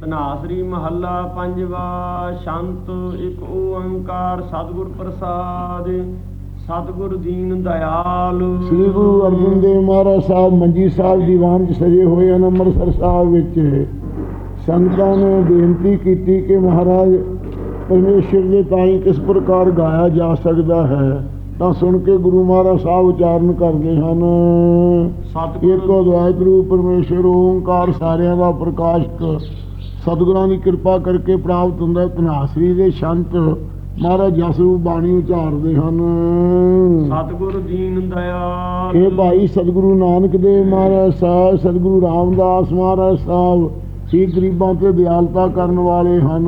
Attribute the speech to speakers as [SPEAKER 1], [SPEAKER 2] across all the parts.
[SPEAKER 1] ਤਨਾਸਰੀ ਮਹੱਲਾ ਪੰਜਵਾ ਸ਼ੰਤ ਇੱਕ ਓੰਕਾਰ ਸਤਿਗੁਰ ਪ੍ਰਸਾਦ ਸਤਿਗੁਰ ਦੀਨ ਦਇਆਲ
[SPEAKER 2] ਸ੍ਰੀ ਗੁਰੂ ਅਰਜਨ ਦੇਵ ਮਹਾਰਾਜ ਸਾਹਿਬ ਮੰਜੀ ਸਾਹਿਬ ਦੀਵਾਨ 'ਚ ਸਜੇ ਹੋਏ ਹਨ ਅੰਮ੍ਰਿਤਸਰ ਸਾਹਿਬ ਵਿੱਚ। ਸੰਗਤਾਂ ਨੇ ਬੇਨਤੀ ਕੀਤੀ ਕਿ ਮਹਾਰਾਜ ਪਰਮੇਸ਼ਰ ਦੇ ਤਾਈ ਕਿਸ ਪ੍ਰਕਾਰ ਗਾਇਆ ਜਾ ਸਕਦਾ ਹੈ ਤਾਂ ਸੁਣ ਕੇ ਗੁਰੂ ਮਹਾਰਾਜ ਸਾਹਿਬ ਉਚਾਰਨ ਕਰਦੇ ਹਨ।
[SPEAKER 1] ਸਤਿਗੁਰ
[SPEAKER 2] ਅਦਵੈਤ ਰੂਪ ਪਰਮੇਸ਼ਰ ਓੰਕਾਰ ਸਾਰਿਆਂ ਦਾ ਪ੍ਰਕਾਸ਼ਕ ਸਤਿਗੁਰਾਂ ਦੀ ਕਿਰਪਾ ਕਰਕੇ ਪ੍ਰਾਪਤ ਹੁੰਦਾ ਹੈ। ਧਨਾਸਰੀ ਦੇ ਸ਼ੰਤ ਮਹਾਰਾਜ ਜਸਰੂਪ ਬਾਣੀ ਉਚਾਰਦੇ ਹਨ
[SPEAKER 1] ਸਤਿਗੁਰ ਦੀਨ ਦਇਆਲ
[SPEAKER 2] ਇਹ ਭਾਈ ਸਤਿਗੁਰੂ ਨਾਨਕ ਦੇਵ ਮਹਾਰਾਜ ਸਾਹਿਬ ਸਤਿਗੁਰੂ ਰਾਮਦਾਸ ਮਹਾਰਾਜ ਸਾਹਿਬ ਹੀ ਗਰੀਬਾਂ ਤੇ ਦਿਆਲਤਾ ਕਰਨ ਵਾਲੇ ਹਨ।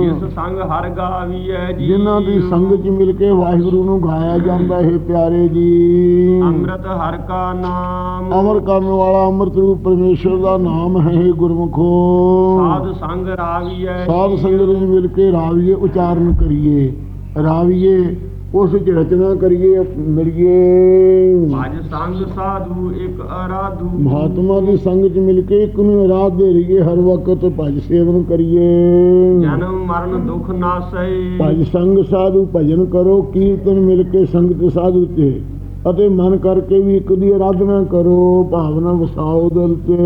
[SPEAKER 1] ਜਿਸ ਸੰਗ ਹਰ ਗਾਵੀਐ ਜੀ।
[SPEAKER 2] ਜਿਨ੍ਹਾਂ ਦੀ ਸੰਗਤ 'ਚ ਮਿਲ ਕੇ ਵਾਹਿਗੁਰੂ ਨੂੰ ਗਾਇਆ ਜਾਂਦਾ ਹੈ ਪਿਆਰੇ ਜੀ।
[SPEAKER 1] ਅੰਮ੍ਰਿਤ ਹਰ ਕਾ ਨਾਮ।
[SPEAKER 2] ਅਮਰ ਕਰਨ ਵਾਲਾ ਅੰਮ੍ਰਿਤ ਰੂਪ ਪਰਮੇਸ਼ਰ ਦਾ ਨਾਮ ਹੈ ਗੁਰਮੁਖੋ।
[SPEAKER 1] ਸਾਧ ਸੰਗ ਰਾਵੀਐ
[SPEAKER 2] ਸਾਧ ਸੰਗਤ ਵਿੱਚ ਮਿਲ ਕੇ ਰਾਵੀਏ ਉਚਾਰਨ ਕਰੀਏ। ਰਾਵੀਏ ਉਸ ਵਿੱਚ ਰਚਨਾ ਕਰੀਏ ਮਿਲੀਏ।
[SPEAKER 1] ਭਜ ਸੰਗ ਸਾਧੂ ਇੱਕ ਅਰਾਧੂ।
[SPEAKER 2] ਮਹਾਤਮਾ ਦੀ ਸੰਗਤ 'ਚ ਮਿਲ ਕੇ ਇੱਕ ਨੂੰ ਰਾਤ ਦੇ ਰਹੀਏ ਹਰ ਵਕਤ ਭਜ ਸੇਵਨ ਕਰੀਏ।
[SPEAKER 1] ਜਨਮ ਮਰਨ ਦੁਖ ਨਾਸੈ
[SPEAKER 2] ਭਜ ਸੰਗ ਸਾਧੂ ਭਜਨ ਕਰੋ ਕੀਰਤਨ ਮਿਲ ਕੇ ਸੰਗਤ ਸਾਧੂ ਤੇ ਅਤੇ ਮਨ ਕਰਕੇ ਵੀ ਇੱਕ ਦੀ ਆਰਾਧਨਾ ਕਰੋ ਭਾਵਨਾ ਵਸਾਓ ਦਿਲ ਤੇ।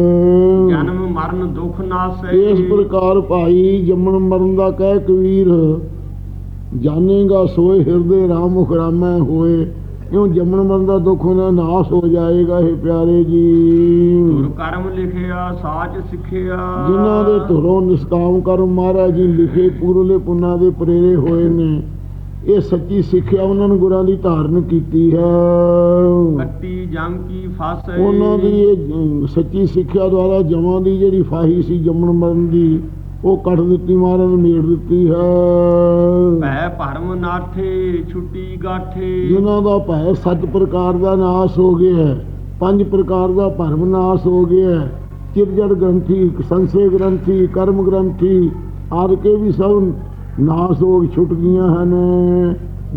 [SPEAKER 1] ਜਨਮ ਮਰਨ ਦੁਖ ਨਾਸੈ
[SPEAKER 2] ਇਸ ਪ੍ਰਕਾਰ ਭਾਈ ਜੰਮਣ ਮਰਨ ਦਾ ਕਹਿ ਕਬੀਰ ਜਾਣੇਗਾ ਸੋਏ ਹਿਰਦੇ ਰਾਮ ਮੁਖ ਰਾਮੈ ਹੋਏ। ਕਿਉਂ ਜੰਮਣ ਮਰਨ ਦਾ ਦੁੱਖ ਉਹਦਾ ਨਾਸ ਹੋ ਜਾਏਗਾ ਇਹ ਪਿਆਰੇ ਜੀ।
[SPEAKER 1] ਗੁਰ ਕਰਮ ਲਿਖਿਆ ਸਾਚ ਸਿੱਖਿਆ।
[SPEAKER 2] ਜਿਨ੍ਹਾਂ ਦੇ ਧੁਰੋਂ ਨਿਸਕਾਮ ਕਰਮ ਮਹਾਰਾਜ ਜੀ ਲਿਖੇ ਪੂਰਲੇ ਪੁੰਨਾ ਦੇ ਪ੍ਰੇਰੇ ਹੋਏ ਨੇ। ਇਹ ਸੱਚੀ ਸਿੱਖਿਆ ਉਹਨਾਂ ਨੂੰ ਗੁਰਾਂ ਦੀ ਧਾਰਨ ਕੀਤੀ ਹੈ।
[SPEAKER 1] ਕੱਟੀ ਜਮ ਕੀ ਫਸ
[SPEAKER 2] ਉਹਨਾਂ ਦੀ ਇਹ ਸੱਚੀ ਸਿੱਖਿਆ ਦੁਆਰਾ ਜਮਾਂ ਦੀ ਜਿਹੜੀ ਫਾਹੀ ਸੀ ਜੰਮਣ ਮਰਨ ਦੀ ਉਹ ਕੱਢ ਦਿੱਤੀ ਮਹਾਰਾਜ ਨੇ ਮੇੜ ਦਿੱਤੀ ਹੈ।
[SPEAKER 1] ਭਰਮ ਨਾਠੇ, ਛੁੱਟੀ ਗਾਠੇ।
[SPEAKER 2] ਜਿਨ੍ਹਾਂ ਦਾ ਭੈ ਸੱਤ ਪ੍ਰਕਾਰ ਦਾ ਨਾਸ ਹੋ ਗਿਆ ਹੈ, ਪੰਜ ਪ੍ਰਕਾਰ ਦਾ ਭਰਮ ਨਾਸ ਹੋ ਗਿਆ ਹੈ। ਚਿਰਜੜ ਗ੍ਰੰਥੀ, ਸੰਸੇ ਗ੍ਰੰਥੀ, ਕਰਮ ਗ੍ਰੰਥੀ ਆਦਿ ਕੇ ਵੀ ਸਭ ਨਾਸ ਹੋ ਛੁੱਟ ਗਈਆਂ ਹਨ।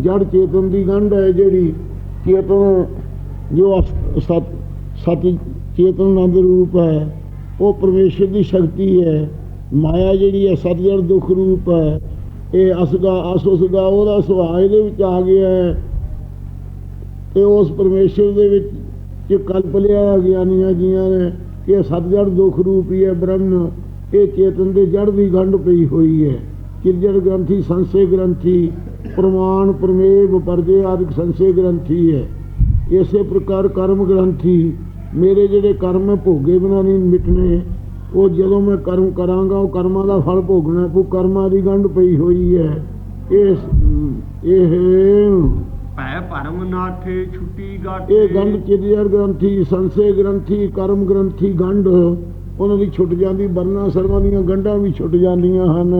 [SPEAKER 2] ਜੜ ਚੇਤਨ ਦੀ ਗੰਢ ਹੈ ਜਿਹੜੀ ਚੇਤਨ, ਜੋ ਅਸ- ਸਤ ਸਤ ਚੇਤਨ ਆਨੰਦ ਰੂਪ ਹੈ, ਉਹ ਪਰਮੇਸ਼ਰ ਦੀ ਸ਼ਕਤੀ ਹੈ। ਮਾਇਆ ਜਿਹੜੀ ਹੈ, ਸਤਜੜ ਦੁੱਖ ਰੂਪ ਹੈ। ਇਹ ਅਸਗਾ, ਅਸੁਸਗਾ, ਉਹਦਾ ਸੁਭਾਅ ਇਹਦੇ ਵਿੱਚ ਆ ਗਿਆ ਹੈ। ਤੇ ਉਸ ਪਰਮੇਸ਼ਰ ਦੇ ਵਿੱਚ ਜੇ ਕਲਪ ਲਿਆ ਗਿਆਨੀਆਂ ਜੀਆਂ ਨੇ ਕਿ ਸਤਜੜ ਦੁੱਖ ਰੂਪ ਹੀ ਹੈ ਬ੍ਰਹਮ, ਇਹ ਚੇਤਨ ਦੇ ਜੜ ਦੀ ਗੰਢ ਪਈ ਹੋਈ ਹੈ। ਕਿਰਜੜ ਗ੍ਰੰਥੀ, ਸੰਸੇ ਗ੍ਰੰਥੀ, ਪ੍ਰਮਾਣ ਪ੍ਰਮੇਵ ਪਰਦੇ ਆਦਿਕ ਸੰਸੇ ਗ੍ਰੰਥੀ ਹੈ। ਇਸੇ ਪ੍ਰਕਾਰ ਕਰਮ ਗ੍ਰੰਥੀ, ਮੇਰੇ ਜਿਹੜੇ ਕਰਮ ਭੋਗੇ ਬਿਨਾਂ ਨਹੀਂ ਉਹ ਜਦੋਂ ਮੈਂ ਕਰਮ ਕਰਾਂਗਾ ਉਹ ਕਰਮਾਂ ਦਾ ਫਲ ਭੋਗਣਾ ਉਹ ਕਰਮਾਂ ਦੀ ਗੰਢ ਪਈ ਹੋਈ ਹੈ। ਇਸ ਇਹ
[SPEAKER 1] ਭੈ ਭਰਮ ਨਾਠੇ ਛੁੱਟੀ ਗਾਠੇ।
[SPEAKER 2] ਇਹ ਗੰਢ ਚਿਰਿਆਰ ਗ੍ਰੰਥੀ ਸੰਸੇ ਗ੍ਰੰਥੀ ਕਰਮ ਗ੍ਰੰਥੀ ਗੰਢ ਉਹਨਾਂ ਦੀ ਛੁੱਟ ਜਾਂਦੀ ਬਰਨਾ ਸਰਵਾਂ ਦੀਆਂ ਗੰਢਾਂ ਵੀ ਛੁੱਟ ਜਾਂਦੀਆਂ ਹਨ।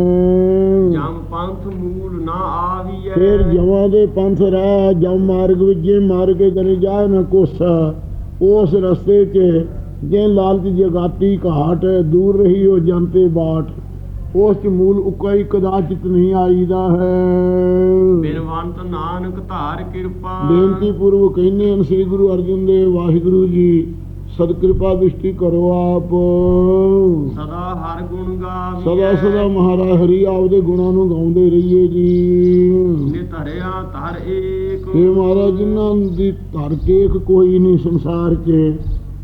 [SPEAKER 1] ਜਮ ਪੰਥ ਮੂਲ ਨਾ ਆਵੀਐ।
[SPEAKER 2] ਫੇਰ ਜਵਾਂ ਦੇ ਪੰਥ ਰਾਹ ਜਮ ਮਾਰਗ ਵਿੱਚ ਜੇ ਮਾਰ ਕੇ ਕਰੇ ਜਾਏ ਨਾ ਕੋਸਾ। ਉਸ ਰਸਤੇ 'ਚ ਜੇ ਲਾਲਚ ਜਗਾਤੀ ਘਾਟ ਦੂਰ ਰਹੀ ਹੋ ਜੰਤੇ ਬਾਟ ਉਸ 'ਚ ਮੂਲ ਉਕਾਈ ਕਦਾਚਿਤ ਨਹੀਂ ਆਈਦਾ ਹੈ।
[SPEAKER 1] ਬਿਨਵੰਤ ਨਾਨਕ ਧਾਰ ਕਿਰਪਾ।
[SPEAKER 2] ਬੇਨਤੀ ਪੂਰਵਕ ਕਹਿੰਦੇ ਹਨ ਸ੍ਰੀ ਗੁਰੂ ਅਰਜਨ ਦੇਵ ਵਾਹਿਗੁਰੂ ਜੀ ਸਦ ਕਿਰਪਾ ਦ੍ਰਿਸ਼ਟੀ ਕਰੋ ਆਪ।
[SPEAKER 1] ਸਦਾ ਹਰ ਗੁਣ ਗਾਵੀਐ।
[SPEAKER 2] ਸਦਾ ਸਦਾ ਮਹਾਰਾਜ ਹਰੀ ਆਪਦੇ ਗੁਣਾਂ ਨੂੰ ਗਾਉਂਦੇ ਰਹੀਏ ਜੀ।
[SPEAKER 1] ਨੇ ਧਰਿਆ ਧਰ ਏਕ।
[SPEAKER 2] हे ਮਹਾਰਾਜ ਜਿਨ੍ਹਾਂ ਦੀ ਧਰ ਕੇਕ ਕੋਈ ਨਹੀਂ ਸੰਸਾਰ 'ਚ।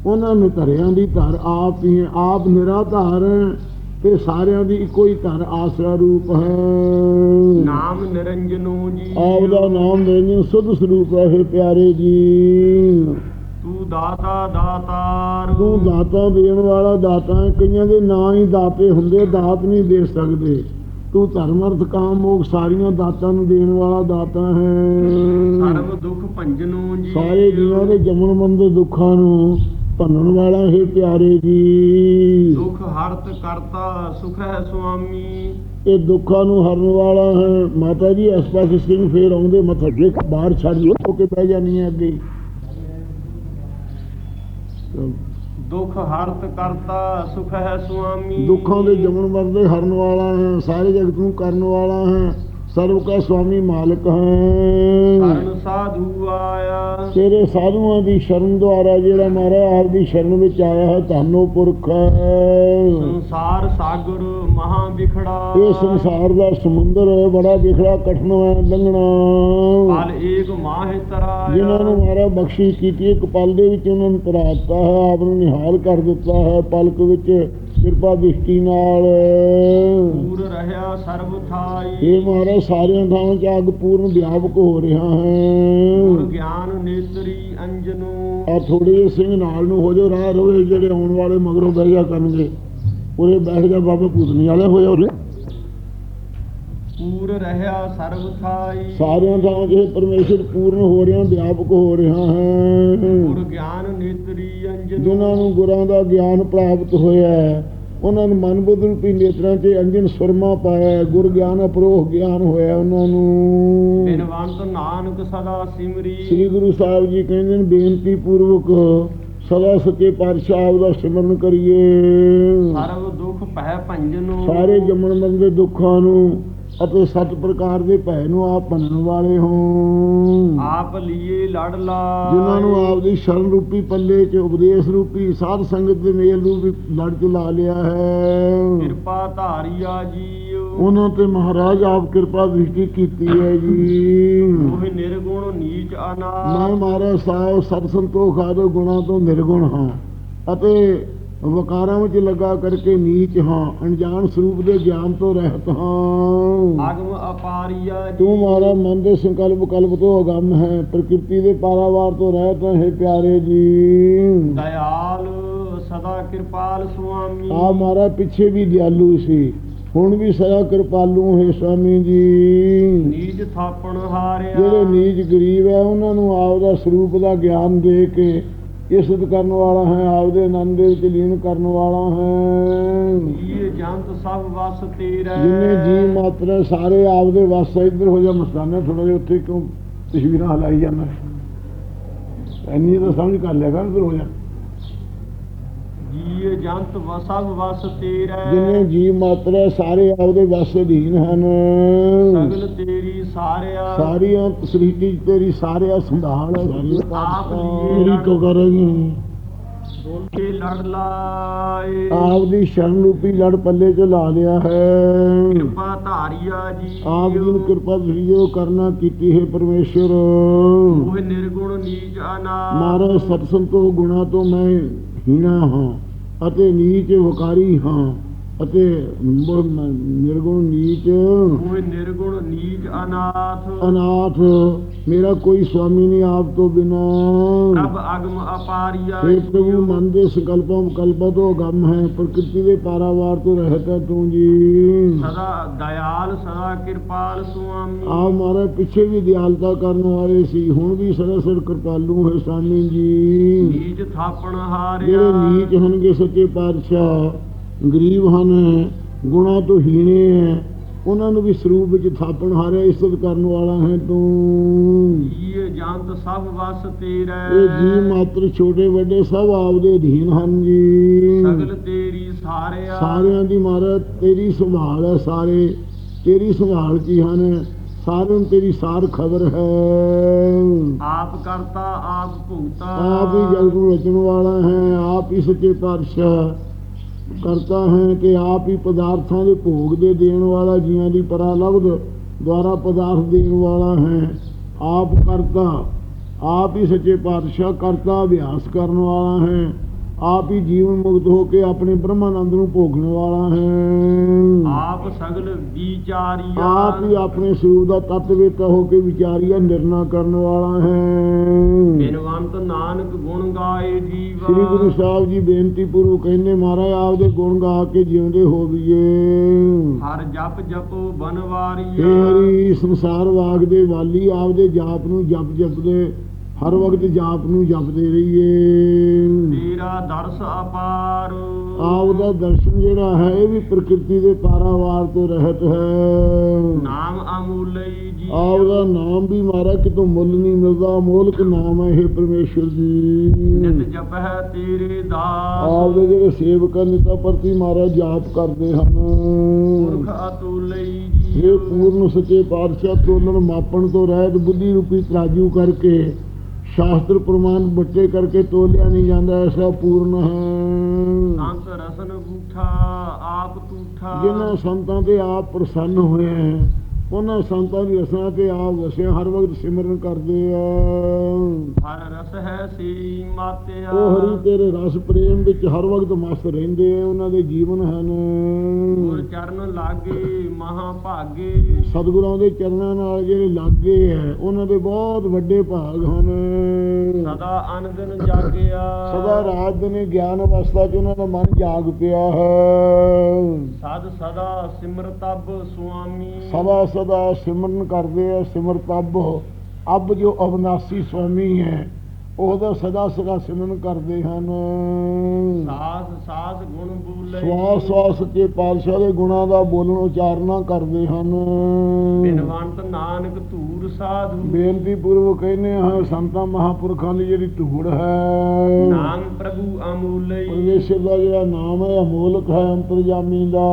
[SPEAKER 2] ਉਹਨਾਂ ਨੇ ਧਰਿਆਂ ਦੀ ਧਰ ਆਪ ਹੀ ਆਪ ਨਿਰਾਧਾਰ ਤੇ ਸਾਰਿਆਂ ਦੀ ਇੱਕੋ ਹੀ ਧਰ ਆਸਰਾ ਰੂਪ ਹੈ।
[SPEAKER 1] ਨਾਮ ਨਿਰੰਜਨੋ ਜੀ।
[SPEAKER 2] ਆਪ ਦਾ ਨਾਮ ਨਿਰੰਜਨ ਸੁਧ ਸਰੂਪ ਹੈ ਪਿਆਰੇ ਜੀ।
[SPEAKER 1] ਤੂੰ ਦਾਤਾ ਦਾਤਾਰ।
[SPEAKER 2] ਤੂੰ ਦਾਤਾ ਦੇਣ ਵਾਲਾ ਦਾਤਾ ਹੈ ਕਈਆਂ ਦੇ ਨਾਂ ਹੀ ਦਾਤੇ ਹੁੰਦੇ ਦਾਤ ਨਹੀਂ ਦੇ ਸਕਦੇ। ਤੂੰ ਧਰਮ ਅਰਥ ਕਾਮ ਮੋਖ ਸਾਰੀਆਂ ਦਾਤਾਂ ਨੂੰ ਦੇਣ ਵਾਲਾ ਦਾਤਾ ਹੈ।
[SPEAKER 1] ਸਰਬ ਦੁਖ ਭੰਜਨੋ ਜੀ।
[SPEAKER 2] ਸਾਰੇ ਜੀਵਾਂ ਦੇ ਜੰਮਣ ਮਰਨ ਦੇ ਦੁੱਖਾਂ ਨੂੰ ਭੰਨਣ ਵਾਲਾ ਹੈ ਪਿਆਰੇ ਜੀ।
[SPEAKER 1] ਦੁਖ ਹਰਤ ਕਰਤਾ ਸੁਖ ਹੈ ਸੁਆਮੀ।
[SPEAKER 2] ਇਹ ਦੁੱਖਾਂ ਨੂੰ ਹਰਨ ਵਾਲਾ ਹੈ। ਮਾਤਾ ਜੀ ਇਸ ਪਾਸੇ ਸਿੰਘ ਫੇਰ ਆਉਂਦੇ ਮੱਥਾ ਟੇਕ ਬਾਹਰ ਛੱਡ ਲੋ ਹੋ ਕੇ ਬਹਿ ਜਾਣੀ ਹੈ ਅੱਗੇ।
[SPEAKER 1] ਦੁਖ ਹਰਤ ਕਰਤਾ ਸੁਖ ਹੈ ਸੁਆਮੀ।
[SPEAKER 2] ਦੁੱਖਾਂ ਦੇ ਜੰਮਣ ਮਰਨ ਦੇ ਹਰਨ ਵਾਲਾ ਹੈ ਸਾਰੇ ਜਗਤ ਨੂੰ ਕਰਨ ਵਾਲਾ ਹੈ। ਸਰਵ ਕਾ ਸੁਆਮੀ ਮਾਲਕ ਹੈ।
[SPEAKER 1] ਸਰਨ ਸਾਧੂ ਆਇਆ।
[SPEAKER 2] ਤੇਰੇ ਸਾਧੂਆਂ ਦੀ ਸ਼ਰਨ ਦੁਆਰਾ ਜਿਹੜਾ ਆਪ ਦੀ ਸ਼ਰਨ ਵਿੱਚ ਆਇਆ ਹੈ ਧੰਨੋ ਪੁਰਖ
[SPEAKER 1] ਸੰਸਾਰ ਸਾਗਰ ਮਹਾ ਵਿਖੜਾ।
[SPEAKER 2] ਇਹ ਸੰਸਾਰ ਦਾ ਸਮੁੰਦਰ ਬੜਾ ਵਿਖੜਾ ਕਠਨ ਹੈ ਲੰਘਣਾ।
[SPEAKER 1] ਪਲ ਏਕ ਮਾਹਿ ਤਰਾਇਆ।
[SPEAKER 2] ਜਿਨ੍ਹਾਂ ਨੂੰ ਮਹਾਰਾਜ ਬਖਸ਼ਿਸ਼ ਕੀਤੀ ਇੱਕ ਪਲ ਦੇ ਵਿੱਚ ਉਹਨਾਂ ਨੂੰ ਤਰਾਤਾ ਹੈ ਆਪ ਨੂੰ ਨਿਹਾਲ ਕਰ ਦਿੱਤਾ ਹੈ ਪਲਕ ਵਿੱਚ ਕਿਰਪਾ ਦ੍ਰਿਸ਼ਟੀ ਨਾਲ।
[SPEAKER 1] ਪੂਰ ਰਹਾ ਸਰਬ ਥਾਈ।
[SPEAKER 2] ਇਹ ਮਹਾਰਾਜ ਸਾਰਿਆਂ ਥਾਵਾਂ 'ਚ ਅੱਗ ਪੂਰਨ ਵਿਆਪਕ ਹੋ ਰਿਹਾ
[SPEAKER 1] ਗੁਰ
[SPEAKER 2] ਹੈ
[SPEAKER 1] ਗਿਆਨ ਨੇਤਰੀ ਅੰਜਨੂ।
[SPEAKER 2] ਆ ਥੋੜੇ ਜਿਹੇ ਸਿੰਘ ਨਾਲ ਨੂੰ ਹੋ ਜਾਓ ਰਾਹ ਰੋਏ ਜਿਹੜੇ ਆਉਣ ਵਾਲੇ ਮਗਰੋਂ ਬਹਿ ਜਾ ਕਰਨਗੇ। ਉਰੇ ਬੈਠ ਜਾ ਬਾਬਾ ਭੂਤਨੀ ਵਾਲੇ ਹੋਏ ਉਰੇ?
[SPEAKER 1] ਪੂਰ ਰਹਾ ਸਰਬ ਥਾਈ।
[SPEAKER 2] ਸਾਰਿਆਂ 'ਚ ਇਹ ਪਰਮੇਸ਼ਰ ਪੂਰਨ ਹੋ ਰਿਹਾ ਵਿਆਪਕ ਹੋ ਰਿਹਾ ਹੈ।
[SPEAKER 1] ਗੁਰ ਗਿਆਨ ਨੇਤਰੀ ਅੰਜਨੂ।
[SPEAKER 2] ਜਿਨ੍ਹਾਂ ਨੂੰ ਗੁਰਾਂ ਦਾ ਗਿਆਨ ਪ੍ਰਾਪਤ ਹੋਇਆ ਹੈ ਉਹਨਾਂ ਨੂੰ ਮਨ ਬੁੱਧ ਰੂਪੀ ਨੇਤਰਾਂ 'ਚ ਅੰਜਨ ਸੁਰਮਾ ਪਾਇਆ ਗੁਰ ਗਿਆਨ ਅਪਰੋਹ ਗਿਆਨ ਹੋਇਆ ਉਹਨਾਂ ਨੂੰ।
[SPEAKER 1] ਬਿਨਵੰਤ ਨਾਨਕ ਸਦਾ ਸਿਮਰੀ।
[SPEAKER 2] ਸ੍ਰੀ ਗੁਰੂ ਸਾਹਿਬ ਜੀ ਕਹਿੰਦੇ ਨੇ ਬੇਨਤੀ ਪੂਰਵਕ ਸਦਾ ਸੱਚੇ ਪਾਤਸ਼ਾਹ ਆਪ ਦਾ ਸਿਮਰਨ ਕਰੀਏ।
[SPEAKER 1] ਸਰਬ ਦੁਖ ਭੈ ਭੰਜਨੂ।
[SPEAKER 2] ਸਾਰੇ ਜੰਮਣ ਮਰਨ ਦੇ ਦੁੱਖਾਂ ਨੂੰ ਅਤੇ ਸੱਤ ਪ੍ਰਕਾਰ ਦੇ ਭੈ ਨੂੰ ਆਪ ਭੰਨਣ ਵਾਲੇ ਹੋ।
[SPEAKER 1] ਆਪ ਲੀਏ ਲੜ ਲਾ
[SPEAKER 2] ਜਿਨ੍ਹਾਂ ਨੂੰ ਆਪ ਦੀ ਸ਼ਰਨ ਰੂਪੀ ਪੱਲੇ 'ਚ ਉਪਦੇਸ਼ ਰੂਪੀ ਸਾਧ ਸੰਗਤ ਦੇ ਮੇਲ ਰੂਪੀ ਲੜ ਚ ਲਾ ਲਿਆ ਹੈ।
[SPEAKER 1] ਕਿਰਪਾ ਧਾਰੀਆ ਜੀਉ
[SPEAKER 2] ਉਹਨਾਂ ਤੇ ਮਹਾਰਾਜ ਆਪ ਕਿਰਪਾ ਦ੍ਰਿਸ਼ਟੀ ਕੀਤੀ ਹੈ ਜੀ।
[SPEAKER 1] ਉਹ ਨਿਰਗੁਣ ਨੀਚ
[SPEAKER 2] ਮੈਂ
[SPEAKER 1] ਅਨਾਥ
[SPEAKER 2] ਮਹਾਰਾਜ ਸਾਹਿਬ ਸਤ ਸੰਤੋਖ ਆਦਿ ਗੁਣਾਂ ਤੋਂ ਨਿਰਗੁਣ ਹਾਂ। ਅਤੇ ਵਕਾਰਾਂ ਵਿੱਚ ਲੱਗਾ ਕਰਕੇ ਨੀਚ ਹਾਂ ਅਣਜਾਣ ਸਰੂਪ ਦੇ ਗਿਆਨ ਤੋਂ ਰਹਿਤ ਹਾਂ।
[SPEAKER 1] ਆਗਮ ਅਪਾਰੀਆ
[SPEAKER 2] ਤੂੰ ਮਾਰਾ ਮਨ ਦੇ ਸੰਕਲਪ ਕਲਪ ਤੋਂ ਅਗੰਮ ਹੈ ਪ੍ਰਕਿਰਤੀ ਦੇ ਪਾਰਾਵਾਰ ਤੋਂ ਰਹਿਤ ਹੈ ਪਿਆਰੇ ਜੀ।
[SPEAKER 1] ਦਇਆਲ ਸਦਾ ਕਿਰਪਾਲ ਸੁਆਮੀ।
[SPEAKER 2] ਆ ਮਾਰਾ ਪਿੱਛੇ ਵੀ ਦਿਆਲੂ ਸੀ ਹੁਣ ਵੀ ਸਦਾ ਕਿਰਪਾਲੂ ਹੈ ਸਵਾਮੀ ਜੀ।
[SPEAKER 1] ਨੀਚ ਥਾਪਣ ਹਾਰਿਆ।
[SPEAKER 2] ਜਿਹੜੇ ਨੀਚ ਗਰੀਬ ਹੈ ਉਹਨਾਂ ਨੂੰ ਆਪ ਦਾ ਸਰੂਪ ਦਾ ਗਿਆਨ ਦੇ ਕੇ ਇਸਤ ਕਰਨ ਵਾਲਾ ਹੈ ਆਪ ਦੇ ਆਨੰਦ ਦੇ ਵਿੱਚ ਲੀਨ ਕਰਨ ਵਾਲਾ ਹੈ।
[SPEAKER 1] ਇਹ ਜੰਤ ਸਭ ਵਸ ਤੇਰਾ।
[SPEAKER 2] ਜਿੰਨੇ ਜੀ ਮਾਤਰ ਸਾਰੇ ਆਪ ਦੇ ਵਸ ਇੱਧਰ ਹੋ ਜਾ ਮਸਤਾਨਾ ਥੋੜਾ ਜਿਹਾ ਉੱਥੇ ਕਿਉਂ ਤਸਵੀਰਾਂ ਹਲਾਈ ਜਾਂਦਾ ਇੰਨੀ ਤਾਂ ਸਮਝ ਕਰ ਲਿਆ ਕਰ ਇੱਧਰ ਹੋ ਜਾ।
[SPEAKER 1] ਜੀ ਜੰਤ ਵ- ਸਭ ਵਸ ਤੇਰਾ।
[SPEAKER 2] ਜਿੰਨੇ ਜੀ ਮਾਤਰ ਸਾਰੇ ਆਪ ਦੇ ਵਸ ਅਧੀਨ ਹਨ।
[SPEAKER 1] ਸਗਲ ਤੇਰੀ ਸਾਰਿਆ।
[SPEAKER 2] ਸਾਰੀਆਂ ਸ੍ਰਿਸ਼ਟੀ ਤੇਰੀ ਸਾਰਿਆ ਸੰਭਾਲ
[SPEAKER 1] ਆਪ
[SPEAKER 2] ਮੇਰੀ
[SPEAKER 1] ਲਈ
[SPEAKER 2] ਤੋਂ ਕਰੇਗੀ
[SPEAKER 1] ਬੋਲੇ ਲੜ ਲਾਏ।
[SPEAKER 2] ਆਪ ਦੀ ਸ਼ਰਨ ਰੂਪੀ ਲੜ ਪੱਲੇ 'ਚ ਲਾ ਲਿਆ ਹੈ।
[SPEAKER 1] ਕਿਰਪਾ ਧਾਰੀਆ ਜੀ।
[SPEAKER 2] ਆਪ ਜੀ ਨੂੰ ਕਿਰਪਾ ਜੋ ਕਰਨਾ ਕੀਤੀ ਹੈ ਪਰਮੇਸ਼ਰ
[SPEAKER 1] ਉਹ ਨਿਰਗੁਣ ਨੀਚ ਅਨਾਥ
[SPEAKER 2] ਮਹਾਰਾਜ ਸਤ ਸੰਤੋਖ ਗੁਣਾ ਤੋਂ ਮੈਂ ਹੀਣਾ ਹਾਂ ਅਤੇ ਨੀਚ ਵਕਾਰੀ ਹਾਂ। ਅਤੇ ਨਿਰਗੁਣ ਨੀਚ
[SPEAKER 1] ਉਹ ਨਿਰਗੁਣ ਨੀਚ ਅਨਾਥ।
[SPEAKER 2] ਅਨਾਥ ਮੇਰਾ ਕੋਈ ਸਵਾਮੀ ਨਹੀਂ ਆਪ ਤੋਂ ਬਿਨਾ।
[SPEAKER 1] ਪ੍ਰਭ ਅਗਮ ਅਪਾਰੀਆ
[SPEAKER 2] हे ਪ੍ਰਭੂ ਮਨ ਦੇ ਸੰਕਲਪਾਂ ਕਲਪਾਂ ਤੋਂ ਅਗੰਮ ਹੈ ਪ੍ਰਕਿਰਤੀ ਦੇ ਪਾਰਾਵਾਰ ਤੋਂ ਰਹਿਤ ਹੈ ਤੂੰ ਜੀ।
[SPEAKER 1] ਸਦਾ ਦਇਆਲ ਸਦਾ ਕਿਰਪਾਲ ਸੁਆਮੀ।
[SPEAKER 2] ਆਪ ਮਾਰੇ ਪਿੱਛੇ ਵੀ ਦਿਆਲਤਾ ਕਰਨ ਵਾਲੇ ਸੀ ਹੁਣ ਵੀ ਸਰਸਰ ਕਿਰਪਾਲੂ ਹੈ ਸਵਾਮੀ ਜੀ।
[SPEAKER 1] ਨੀਚ ਥਾਪਣ
[SPEAKER 2] ਜਿਹੜੇ
[SPEAKER 1] ਹਾਰਿਆ
[SPEAKER 2] ਨੀਚ ਹਨਗੇ ਸੱਚੇ ਪਾਤਸ਼ਾਹ ਗਰੀਬ ਹਨ ਗੁਣਾ ਤੋਂ ਹੀਣੇ ਹੈ ਉਹਨਾਂ ਨੂੰ ਵੀ ਸਰੂਪ ਵਿੱਚ ਥਾਪਣ ਹਾਰਿਆ ਇੱਜ਼ਤ ਕਰਨ ਵਾਲਾ ਹੈ ਤੂੰ।
[SPEAKER 1] ਇਹ ਜੰਤ ਸਭ ਵਸ ਤੇਰਾ।
[SPEAKER 2] ਇਹ ਜੀ ਮਾਤਰ ਛੋਟੇ ਵੱਡੇ ਸਭ ਆਪਦੇ ਅਧੀਨ ਹਨ ਜੀ।
[SPEAKER 1] ਸਗਲ ਤੇਰੀ ਸਾਰਿਆ।
[SPEAKER 2] ਸਾਰਿਆਂ ਦੀ ਮਾਰਾ ਤੇਰੀ ਸੰਭਾਲ ਹੈ ਸਾਰੇ ਤੇਰੀ ਸੰਭਾਲ ਕੀ ਹਨ? ਸਾਰਿਆਂ ਤੇਰੀ ਸਾਰ ਖਬਰ ਹੈ।
[SPEAKER 1] ਆਪ ਕਰਤਾ ਆਪ ਭੁਗਤਾ।
[SPEAKER 2] ਆਪ ਹੀ ਜਗ ਨੂੰ ਰਚਣ ਵਾਲਾ ਹੈ ਆਪ ਹੀ ਸੱਚੇ ਪਾਤਸ਼ਾਹ। ਕਰਤਾ ਹੈ ਕਿ ਆਪ ਹੀ ਪਦਾਰਥਾਂ ਦੇ ਭੋਗ ਦੇ ਦੇਣ ਵਾਲਾ ਜੀਆਂ ਦੀ ਪਰਾ ਲਬਦ ਦੁਆਰਾ ਪਦਾਰਥ ਦੇਣ ਵਾਲਾ ਹੈ। ਆਪ ਕਰਤਾ, ਆਪ ਹੀ ਸੱਚੇ ਪਾਤਸ਼ਾਹ ਕਰਤਾ, ਅਭਿਆਸ ਕਰਨ ਵਾਲਾ ਹੈ। ਆਪ ਹੀ ਜੀਵਨ ਮੁਕਤ ਹੋ ਕੇ ਆਪਣੇ ਬ੍ਰਹਮਾਨੰਦ ਨੂੰ ਭੋਗਣ ਵਾਲਾ ਹੈ।
[SPEAKER 1] ਆਪ ਸਗਲ ਵਿਚਾਰੀਆ।
[SPEAKER 2] ਆਪ ਹੀ ਆਪਣੇ ਸਰੂਪ ਦਾ ਤੱਤ ਵੇਤਾ ਹੋ ਕੇ ਵਿਚਾਰੀਆ ਨਿਰਣਾ ਕਰਨ ਵਾਲਾ ਹੈ।
[SPEAKER 1] ਬਿਨਵੰਤ ਨਾਨਕ ਗੁਣ ਗਾਏ ਜੀਵਾ।
[SPEAKER 2] ਸ੍ਰੀ ਗੁਰੂ ਸਾਹਿਬ ਜੀ ਬੇਨਤੀ ਪੂਰਵਕ ਕਹਿੰਦੇ ਮਹਾਰਾਜ ਆਪਦੇ ਗੁਣ ਗਾ ਕੇ ਜਿਉਂਦੇ ਹੋਵੀਏ।
[SPEAKER 1] ਹਰ ਜਪ ਜਪੋ ਬਨਵਾਰੀਆ।
[SPEAKER 2] ਹਰੀ ਸੰਸਾਰ ਵਾਗ ਦੇ ਵਾਲੀ ਆਪਦੇ ਜਾਪ ਨੂੰ ਜਪ ਜਪਦੇ ਹਰ ਵਕਤ ਜਾਪ ਨੂੰ ਜਪਦੇ ਰਹੀਏ।
[SPEAKER 1] ਤੇਰਾ ਦਰਸ ਅਪਾਰ।
[SPEAKER 2] ਆਪ ਦਾ ਦਰਸ਼ਨ ਜਿਹੜਾ ਹੈ ਇਹ ਵੀ ਪ੍ਰਕਿਰਤੀ ਦੇ ਪਾਰਾਵਾਰ ਤੋਂ ਰਹਿਤ ਹੈ।
[SPEAKER 1] ਨਾਮ ਅਮੂਲਈ ਜੀ।
[SPEAKER 2] ਆਪ ਦਾ ਨਾਮ ਵੀ ਮਾਰਾ ਕਿਤੋਂ ਮੁੱਲ ਨਹੀਂ ਮਿਲਦਾ। ਮੋਲਕ ਨਾਮ ਹੈ ਇਹ ਪਰਮੇਸ਼ਰ ਜੀ।
[SPEAKER 1] ਨਿਤ ਜਪਹਿ ਤੇਰੇ ਦਾਸ।
[SPEAKER 2] ਆਪ ਦੇ ਜਿਹੜੇ ਸੇਵਕ ਹਨ ਨਿਤਾ ਪ੍ਰਤੀ ਮਾਰਾ ਜਾਪ ਕਰਦੇ ਹਨ।
[SPEAKER 1] ਪੁਰਖ ਅਤੁਲਈ ਜੀ।
[SPEAKER 2] ਇਹ ਪੂਰਨ ਸੱਚੇ ਪਾਤਸ਼ਾਹ ਤੋਲਣ ਮਾਪਣ ਤੋਂ ਰਹਿਤ ਬੁੱਧੀ ਰੂਪੀ ਤਰਾਜੂ ਕਰਕੇ ਸ਼ਾਸਤਰ ਪ੍ਰਮਾਣ ਬੱਟੇ ਕਰਕੇ ਤੋਲਿਆ ਨਹੀਂ ਜਾਂਦਾ ਐਸਾ ਪੂਰਨ ਹੈ।
[SPEAKER 1] ਸੰਤ ਰਸਨ ਗੂਠਾ ਆਪ ਤੂਠਾ।
[SPEAKER 2] ਜਿਨ੍ਹਾਂ ਸੰਤਾਂ ਤੇ ਆਪ ਪ੍ਰਸੰਨ ਹੋਏ ਹੈ ਉਹਨਾਂ ਸੰਤਾਂ ਦੀ ਰਸਨਾ ਤੇ ਆਪ ਵਸਿਆ ਹਰ ਵਕਤ ਸਿਮਰਨ ਕਰਦੇ ਆ।
[SPEAKER 1] ਹਰ ਰਸ ਹੈ ਸੀ ਮਾਤਿਆ।
[SPEAKER 2] ਉਹ ਹਰੀ ਤੇਰੇ ਰਸ ਪ੍ਰੇਮ ਵਿੱਚ ਹਰ ਵਕਤ ਮਸਤ ਰਹਿੰਦੇ ਆ ਉਹਨਾਂ ਦੇ ਜੀਵਨ ਹਨ।
[SPEAKER 1] ਗੁਰ ਚਰਨ ਲਾਗੇ ਮਹਾ ਭਾਗੇ।
[SPEAKER 2] ਸਤਿਗੁਰਾਂ ਦੇ ਚਰਨਾਂ ਨਾਲ ਜਿਹੜੇ ਲੱਗੇ ਹੈ ਉਹਨਾਂ ਦੇ ਬਹੁਤ ਵੱਡੇ ਭਾਗ ਹਨ।
[SPEAKER 1] ਸਦਾ ਅਨੰਦਨ ਜਾਗਿਆ।
[SPEAKER 2] ਸਦਾ ਰਾਤ ਦਿਨੇ ਗਿਆਨ ਅਵਸਥਾ 'ਚ ਉਹਨਾਂ ਦਾ ਮਨ ਜਾਗ ਪਿਆ ਹੈ।
[SPEAKER 1] ਸਦ ਸਦਾ ਸਿਮਰਤਬ ਸੁਆਮੀ।
[SPEAKER 2] ਸਦਾ ਸਦਾ ਸਿਮਰਨ ਕਰਦੇ ਆ ਸਿਮਰਤ ਅੱਬ ਜੋ ਅਵਨਾਸੀ ਸੁਆਮੀ ਹੈ ਉਹਦਾ ਸਦਾ ਸਦਾ ਸਿਮਰਨ ਕਰਦੇ ਹਨ।
[SPEAKER 1] ਸਾਸ ਸਾਸ ਗੁਣ ਬੂਲੇ
[SPEAKER 2] ਸਵਾਸ ਸਵਾਸ ਸੱਚੇ ਪਾਤਸ਼ਾਹ ਦੇ ਗੁਣਾਂ ਦਾ ਬੋਲਣ ਉਚਾਰਨਾ ਕਰਦੇ ਹਨ।
[SPEAKER 1] ਬਿਨਵੰਤ ਨਾਨਕ ਧੂਰ ਸਾਧੂ।
[SPEAKER 2] ਬੇਨਤੀ ਪੂਰਵਕ ਕਹਿੰਦੇ ਹਾਂ ਸੰਤਾਂ ਮਹਾਪੁਰਖਾਂ ਦੀ ਜਿਹੜੀ ਧੂੜ ਹੈ।
[SPEAKER 1] ਨਾਮ ਪ੍ਰਭੂ ਅਮੂਲਈ
[SPEAKER 2] ਪਰਮੇਸ਼ਰ ਦਾ ਜਿਹੜਾ ਨਾਮ ਹੈ ਅਮੋਲਕ ਹੈ ਅੰਤਰਜਾਮੀ ਦਾ।